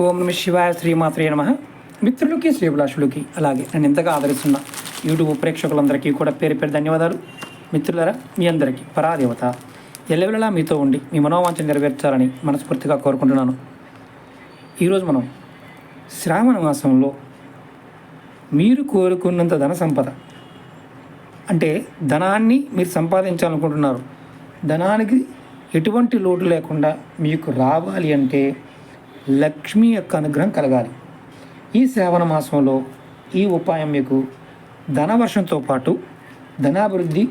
ఓం నమ శివాయ శ్రీమాత్రే నమ. మిత్రులకి శ్రీభిలాషులకి అలాగే నన్ను ఎంతగా ఆదరిస్తున్న యూట్యూబ్ ప్రేక్షకులందరికీ కూడా పేరు పేరు ధన్యవాదాలు. మిత్రులరా మీ అందరికీ పరాదేవత ఎల్లవెల్లలా మీతో ఉండి మీ మనోవాంఛ నెరవేర్చాలని మనస్ఫూర్తిగా కోరుకుంటున్నాను. ఈరోజు మనం శ్రావణ మాసంలో మీరు కోరుకున్నంత ధన సంపద అంటే ధనాన్ని మీరు సంపాదించాలనుకుంటున్నారు. ధనానికి ఎటువంటి లోటు లేకుండా మీకు రావాలి అంటే లక్ష్మి యొక్క అనుగ్రహం కలగాలి. ఈ శ్రావణ మాసంలో ఈ ఉపాయం మీకు ధనవర్షంతో పాటు ధనాభివృద్ధి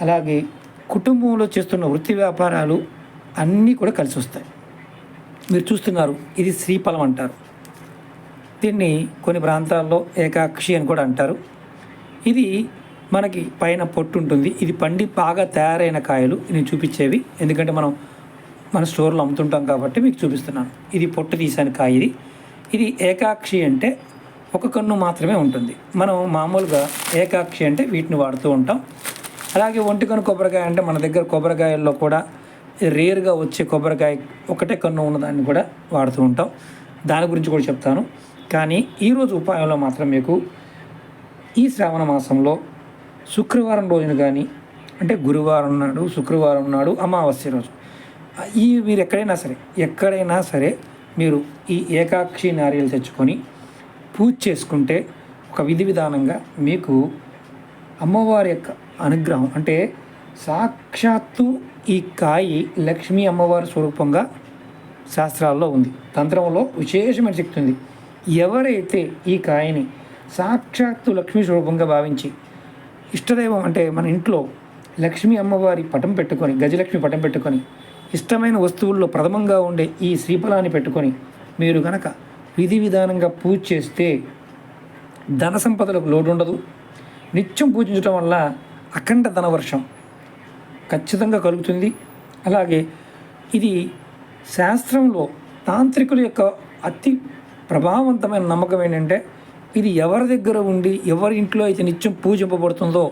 అలాగే కుటుంబంలో చేస్తున్న వృత్తి వ్యాపారాలు అన్నీ కూడా కలిసి వస్తాయి. మీరు చూస్తున్నారు ఇది శ్రీఫలం అంటారు. దీన్ని కొన్ని ప్రాంతాల్లో ఏకాక్షి అని కూడా అంటారు. ఇది మనకి పైన పొట్టు ఉంటుంది. ఇది పండి బాగా తయారైన కాయలు. నేను చూపించేవి. ఎందుకంటే మనం మన స్టోర్లో అమ్ముతుంటాం కాబట్టి మీకు చూపిస్తున్నాను. ఇది పొట్టు తీసాను కాయ ఇది. ఇది ఏకాక్షి అంటే ఒక కన్ను మాత్రమే ఉంటుంది. మనం మామూలుగా ఏకాక్షి అంటే వీటిని వాడుతూ ఉంటాం. అలాగే ఒంటి కన్ను కొబ్బరికాయ అంటే మన దగ్గర కొబ్బరికాయల్లో కూడా రేర్గా వచ్చే కొబ్బరికాయ ఒకటే కన్ను ఉన్నదాన్ని కూడా వాడుతూ ఉంటాం. దాని గురించి కూడా చెప్తాను. కానీ ఈరోజు ఉపాయంలో మాత్రం మీకు ఈ శ్రావణ మాసంలో శుక్రవారం రోజున కానీ అంటే గురువారం నాడు శుక్రవారం నాడు అమావాస్య రోజు ఈ మీరు ఎక్కడైనా సరే ఎక్కడైనా సరే మీరు ఈ ఏకాక్షి నారీలు తెచ్చుకొని పూజ చేసుకుంటే ఒక విధి విధానంగా మీకు అమ్మవారి యొక్క అనుగ్రహం అంటే సాక్షాత్తు ఈ కాయి లక్ష్మీ అమ్మవారి స్వరూపంగా శాస్త్రాల్లో ఉంది. తంత్రంలో విశేషమైన శక్తి ఉంది. ఎవరైతే ఈ కాయని సాక్షాత్తు లక్ష్మీ స్వరూపంగా భావించి ఇష్టదైవం అంటే మన ఇంట్లో లక్ష్మీ అమ్మవారి పటం పెట్టుకొని గజలక్ష్మి పటం పెట్టుకొని ఇష్టమైన వస్తువుల్లో ప్రథమంగా ఉండే ఈ శ్రీఫలాన్ని పెట్టుకొని మీరు గనక విధి విధానంగా పూజ చేస్తే ధన సంపదలకు లోటు ఉండదు నిత్యం పూజించడం వల్ల అఖండ ధనవర్షం ఖచ్చితంగా కలుగుతుంది. అలాగే ఇది శాస్త్రంలో తాంత్రికుల యొక్క అతి ప్రభావవంతమైన నమ్మకం ఏంటంటే ఇది ఎవరి దగ్గర ఉండి ఎవరి ఇంట్లో అయితే నిత్యం పూజింపబడుతుందో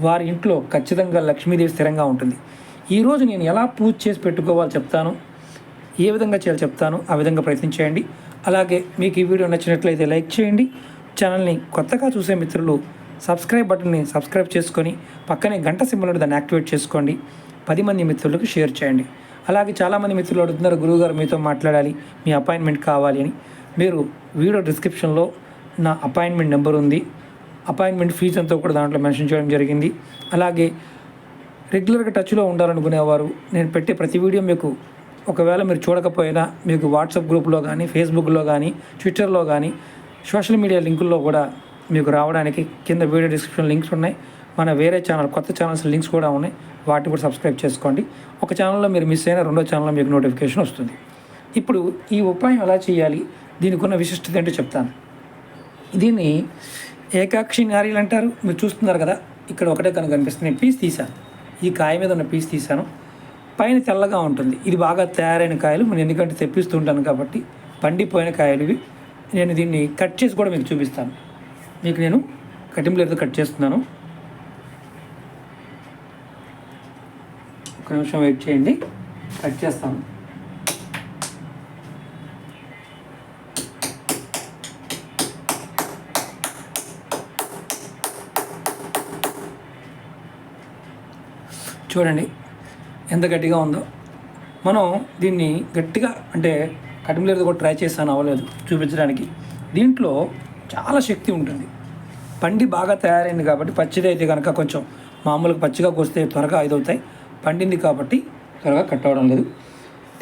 వారి ఇంట్లో ఖచ్చితంగా లక్ష్మీదేవి స్థిరంగా ఉంటుంది. ఈరోజు నేను ఎలా పూజ చేసి పెట్టుకోవాలో చెప్తాను. ఏ విధంగా చేయాలో చెప్తాను. ఆ విధంగా ప్రయత్నించేయండి అలాగే మీకు ఈ వీడియో నచ్చినట్లయితే లైక్ చేయండి. ఛానల్ని కొత్తగా చూసే మిత్రులు సబ్స్క్రైబ్ బటన్ని సబ్స్క్రైబ్ చేసుకొని పక్కనే గంట సింబల్ దాన్ని యాక్టివేట్ చేసుకోండి. పది మంది మిత్రులకు షేర్ చేయండి. అలాగే చాలామంది మిత్రులు అడుగుతున్నారు గురువుగారు మీతో మాట్లాడాలి. మీ అపాయింట్మెంట్ కావాలి అని. మీరు వీడియో డిస్క్రిప్షన్లో నా అపాయింట్మెంట్ నెంబర్ ఉంది. అపాయింట్మెంట్ ఫీజు అంతా కూడా దాంట్లో మెన్షన్ చేయడం జరిగింది. అలాగే రెగ్యులర్గా టచ్లో ఉండాలనుకునేవారు. నేను పెట్టే ప్రతి వీడియో మీకు ఒకవేళ మీరు చూడకపోయినా మీకు వాట్సాప్ గ్రూప్లో కానీ ఫేస్బుక్లో కానీ ట్విట్టర్లో కానీ సోషల్ మీడియా లింకుల్లో కూడా మీకు రావడానికి కింద వీడియో డిస్క్రిప్షన్ లింక్స్ ఉన్నాయి. మన వేరే ఛానల్ కొత్త ఛానల్స్ లింక్స్ కూడా ఉన్నాయి. వాటిని కూడా సబ్స్క్రైబ్ చేసుకోండి. ఒక ఛానల్లో మీరు మిస్ అయిన రెండో ఛానల్లో మీకు నోటిఫికేషన్ వస్తుంది. ఇప్పుడు ఈ ఉపాయం ఎలా చేయాలి? దీనికి ఉన్న విశిష్టత ఏంటో చెప్తాను. దీన్ని ఏకాక్షి నారీలు అంటారు. మీరు చూస్తున్నారు కదా ఇక్కడ ఒకటే కనుక కనిపిస్తుంది. నేను పీస్ తీశాను. ఈ కాయ మీద ఉన్న పీస్ తీశాను. పైన తెల్లగా ఉంటుంది. ఇది బాగా తయారైన కాయలు. నేను ఎందుకంటే తెప్పిస్తూ ఉంటాను కాబట్టి పండిపోయిన కాయలు ఇవి. నేను దీన్ని కట్ చేసి కూడా మీకు చూపిస్తాను. మీకు నేను కటింపులతో కట్ చేస్తున్నాను. ఒక నిమిషం వెయిట్ చేయండి. కట్ చేస్తాను. చూడండి. ఎంత గట్టిగా ఉందో. మనం దీన్ని గట్టిగా అంటే కటింగ్లేదు కూడా ట్రై చేస్తాను అవ్వలేదు చూపించడానికి. దీంట్లో చాలా శక్తి ఉంటుంది. పండి బాగా తయారైంది కాబట్టి పచ్చిది అయితే కనుక కొంచెం మామూలుగా పచ్చిగా కోస్తే త్వరగా ఇదవుతాయి. పండింది కాబట్టి త్వరగా కట్ అవడం లేదు.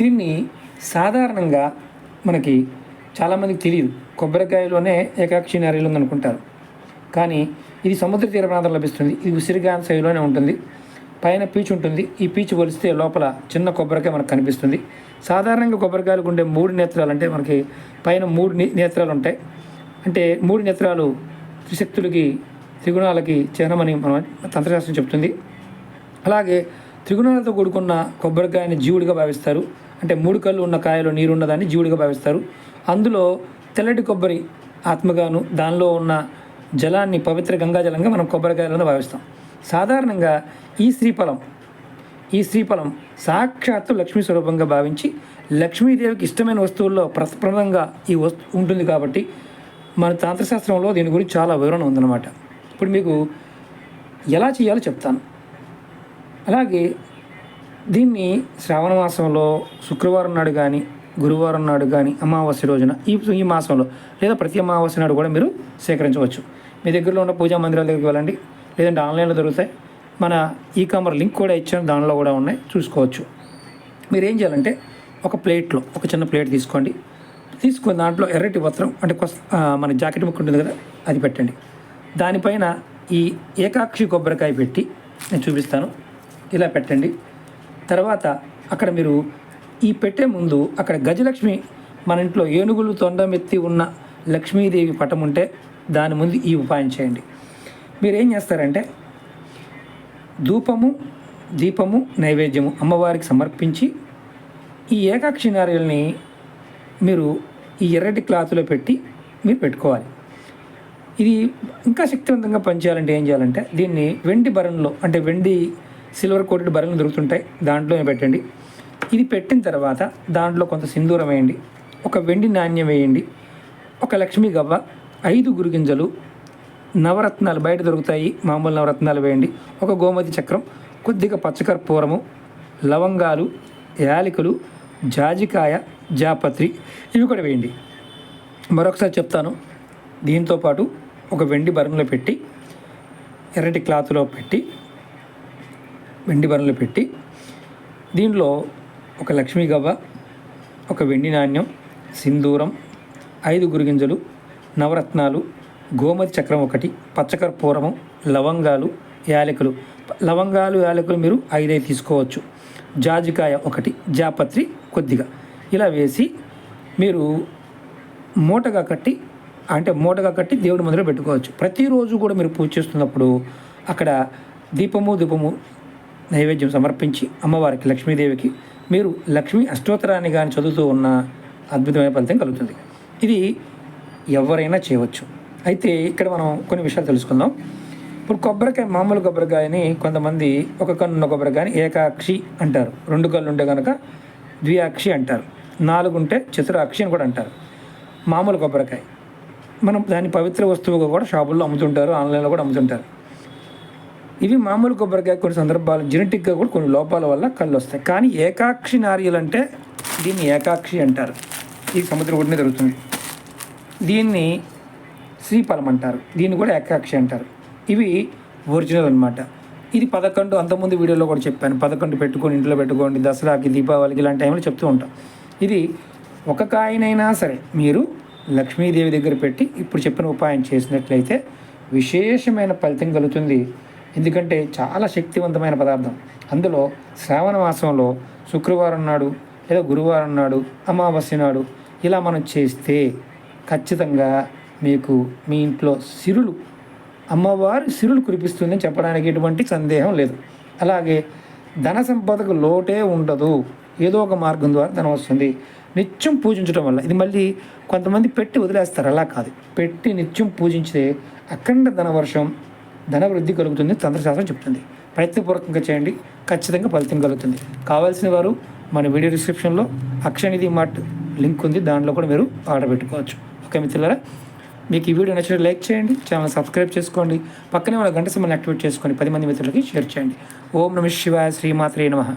దీన్ని సాధారణంగా మనకి చాలామందికి తెలియదు. కొబ్బరికాయలోనే ఏకాక్షి నరీలు ఉందనుకుంటారు. కానీ ఇది సముద్ర తీర ప్రాంతంలో లభిస్తుంది. ఇది ఉసిరిగాన్ శైలిలోనే ఉంటుంది. పైన పీచు ఉంటుంది. ఈ పీచు ఒలిస్తే లోపల చిన్న కొబ్బరికాయ మనకు కనిపిస్తుంది. సాధారణంగా కొబ్బరికాయలకు ఉండే మూడు నేత్రాలు అంటే మనకి పైన మూడు నేత్రాలు ఉంటాయి. అంటే మూడు నేత్రాలు త్రిశక్తులకి త్రిగుణాలకి చిహ్నమని మనం తంత్రశాస్త్రం చెప్తుంది. అలాగే త్రిగుణాలతో కూడుకున్న కొబ్బరికాయని జీవుడిగా భావిస్తారు. అంటే మూడు కళ్ళు ఉన్న కాయలో నీరున్నదాన్ని జీవుడిగా భావిస్తారు. అందులో తెల్లటి కొబ్బరి ఆత్మగాను దానిలో ఉన్న జలాన్ని పవిత్ర గంగాజలంగా మనం కొబ్బరికాయలను భావిస్తాం. సాధారణంగా ఈ శ్రీఫలం ఈ శ్రీఫలం సాక్షాత్తు లక్ష్మీ స్వరూపంగా భావించి లక్ష్మీదేవికి ఇష్టమైన వస్తువుల్లో ప్రస్ఫుటంగా ఈ వస్తు ఉంటుంది కాబట్టి మన తాంత్రశాస్త్రంలో దీని గురించి చాలా వివరణ ఉందన్నమాట. ఇప్పుడు మీకు ఎలా చేయాలో చెప్తాను. అలాగే దీన్ని శ్రావణ మాసంలో శుక్రవారం నాడు కానీ గురువారం నాడు కానీ అమావాస్య రోజున ఈ ఈ మాసంలో లేదా ప్రతి అమావాస్య నాడు కూడా మీరు సేకరించవచ్చు. మీ దగ్గరలో ఉన్న పూజా మందిరాల దగ్గరికి వెళ్ళండి. లేదంటే ఆన్లైన్లో దొరుకుతాయి. మన ఈ కామర్ లింక్ కూడా ఇచ్చాను దానిలో కూడా ఉన్నాయి. చూసుకోవచ్చు. మీరు ఏం చేయాలంటే ఒక ప్లేట్లో ఒక చిన్న ప్లేట్ తీసుకోండి. తీసుకున్న దాంట్లో ఎర్రటి వస్త్రం అంటే కొస్ మన జాకెట్ ముక్క ఉంటుంది కదా అది పెట్టండి. దానిపైన ఈ ఏకాక్షి కొబ్బరికాయ పెట్టి నేను చూపిస్తాను. ఇలా పెట్టండి. తర్వాత అక్కడ మీరు ఈ పెట్టే ముందు అక్కడ గజలక్ష్మి మన ఇంట్లో ఏనుగులు తొండమెత్తి ఉన్న లక్ష్మీదేవి పటం ఉంటే దాని ముందు ఈ ఉపాయం చేయండి. మీరు ఏం చేస్తారంటే ధూపము దీపము నైవేద్యము అమ్మవారికి సమర్పించి ఈ ఏకాక్షి నారియల్ని మీరు ఈ ఎర్రటి క్లాత్లో పెట్టి మీరు పెట్టుకోవాలి. ఇది ఇంకా శక్తివంతంగా పనిచేయాలంటే ఏం చేయాలంటే దీన్ని వెండి బరణలో అంటే వెండి సిల్వర్ కోటెడ్ బరణలు దొరుకుతుంటాయి దాంట్లోనే పెట్టండి. ఇది పెట్టిన తర్వాత దాంట్లో కొంత సింధూరం వేయండి ఒక వెండి నాణ్యం వేయండి ఒక లక్ష్మీ గవ్వ ఐదు గురుగింజలు నవరత్నాలు బయట దొరుకుతాయి. మామూలు నవరత్నాలు వేయండి. ఒక గోమతి చక్రం కొద్దిగా పచ్చకర్పూరము లవంగాలు యాలకులు జాజికాయ జాపత్రి ఇవి కూడా వేయండి. మరొకసారి చెప్తాను. దీంతో పాటు ఒక వెండి బరణలో పెట్టి ఎర్రటి క్లాత్లో పెట్టి వెండి బరణలో పెట్టి దీనిలో ఒక లక్ష్మీ గవ్వ ఒక వెండి నాణ్యం సింధూరం ఐదు గురిగింజలు నవరత్నాలు గోమతి చక్రం ఒకటి పచ్చకర్పూరము లవంగాలు యాలకులు. లవంగాలు యాలకులు మీరు ఐదై తీసుకోవచ్చు. జాజికాయ ఒకటి జాపత్రి కొద్దిగా. ఇలా వేసి మీరు మూటగా కట్టి అంటే మూటగా కట్టి దేవుడి మందిలో పెట్టుకోవచ్చు. ప్రతిరోజు కూడా మీరు పూజ చేస్తున్నప్పుడు అక్కడ దీపము దీపము నైవేద్యం సమర్పించి అమ్మవారికి లక్ష్మీదేవికి మీరు లక్ష్మీ అష్టోత్తరాన్ని కానీ చదువుతూ ఉన్న అద్భుతమైన ఫలితం కలుగుతుంది. ఇది ఎవరైనా చేయవచ్చు. అయితే ఇక్కడ మనం కొన్ని విషయాలు తెలుసుకుందాం. ఇప్పుడు కొబ్బరికాయ మామూలు కొబ్బరికాయని కొంతమంది ఒక కన్ను ఉన్న కొబ్బరికాయని ఏకాక్షి అంటారు. రెండు కళ్ళు ఉంటే కనుక ద్వియాక్షి అంటారు. నాలుగు ఉంటే చతురాక్షి అని కూడా అంటారు. మామూలు కొబ్బరికాయ. మనం దాని పవిత్ర వస్తువుగా కూడా షాపుల్లో అమ్ముతుంటారు ఆన్లైన్లో కూడా అమ్ముతుంటారు. ఇవి మామూలు కొబ్బరికాయ కొన్ని సందర్భాలు జెనెటిక్గా కూడా కొన్ని లోపాల వల్ల కళ్ళు వస్తాయి కానీ ఏకాక్షి నారియలు అంటే దీన్ని ఏకాక్షి అంటారు. ఈ సముద్రం ఒడ్డునే దొరుకుతుంది దీన్ని శ్రీఫలం అంటారు. దీన్ని కూడా ఏకాక్షి అంటారు. ఇవి ఒరిజినల్ అన్నమాట. ఇది పదకొండు అంతకుముందు వీడియోలో కూడా చెప్పాను. పదకొండు పెట్టుకొని ఇంట్లో పెట్టుకోండి దసరాకి దీపావళికి ఇలాంటి టైంలో చెప్తూ ఉంటాం. ఇది ఒక కాయనైనా సరే మీరు లక్ష్మీదేవి దగ్గర పెట్టి ఇప్పుడు చెప్పిన ఉపాయం చేసినట్లయితే విశేషమైన ఫలితం కలుగుతుంది. ఎందుకంటే చాలా శక్తివంతమైన పదార్థం. అందులో శ్రావణ మాసంలో శుక్రవారం నాడు లేదా గురువారం నాడు అమావాస్య నాడు ఇలా మనం చేస్తే ఖచ్చితంగా మీకు మీ ఇంట్లో సిరులు అమ్మవారు సిరులు కురిపిస్తుందని చెప్పడానికి ఎటువంటి సందేహం లేదు. అలాగే ధన సంపదకు లోటే ఉండదు. ఏదో ఒక మార్గం ద్వారా ధనం వస్తుంది. నిత్యం పూజించడం వల్ల ఇది మళ్ళీ కొంతమంది పెట్టి వదిలేస్తారు. అలా కాదు. పెట్టి నిత్యం పూజించితే అఖండ ధన వర్షం ధన వృద్ధి కలుగుతుంది. తంత్రశాస్త్రం చెప్తుంది. ప్రయత్నపూర్వకంగా చేయండి. ఖచ్చితంగా ఫలితం కలుగుతుంది. కావాల్సిన వారు మన వీడియో డిస్క్రిప్షన్లో అక్షనిధి మార్ట్ లింక్ ఉంది. దాంట్లో కూడా మీరు ఆర్డర్ పెట్టుకోవచ్చు. ఓకే మిత్రులారా? మీకు ఈ వీడియో నచ్చినట్టు లైక్ చేయండి ఛానల్ సబ్స్క్రైబ్ చేసుకోండి పక్కనే వాళ్ళ గంట సమయాన్ని యాక్టివేట్ చేసుకొని పది మంది మిత్రులకి షేర్ చేయండి. ఓం నమ శివాయ శ్రీమాత్రే నమః.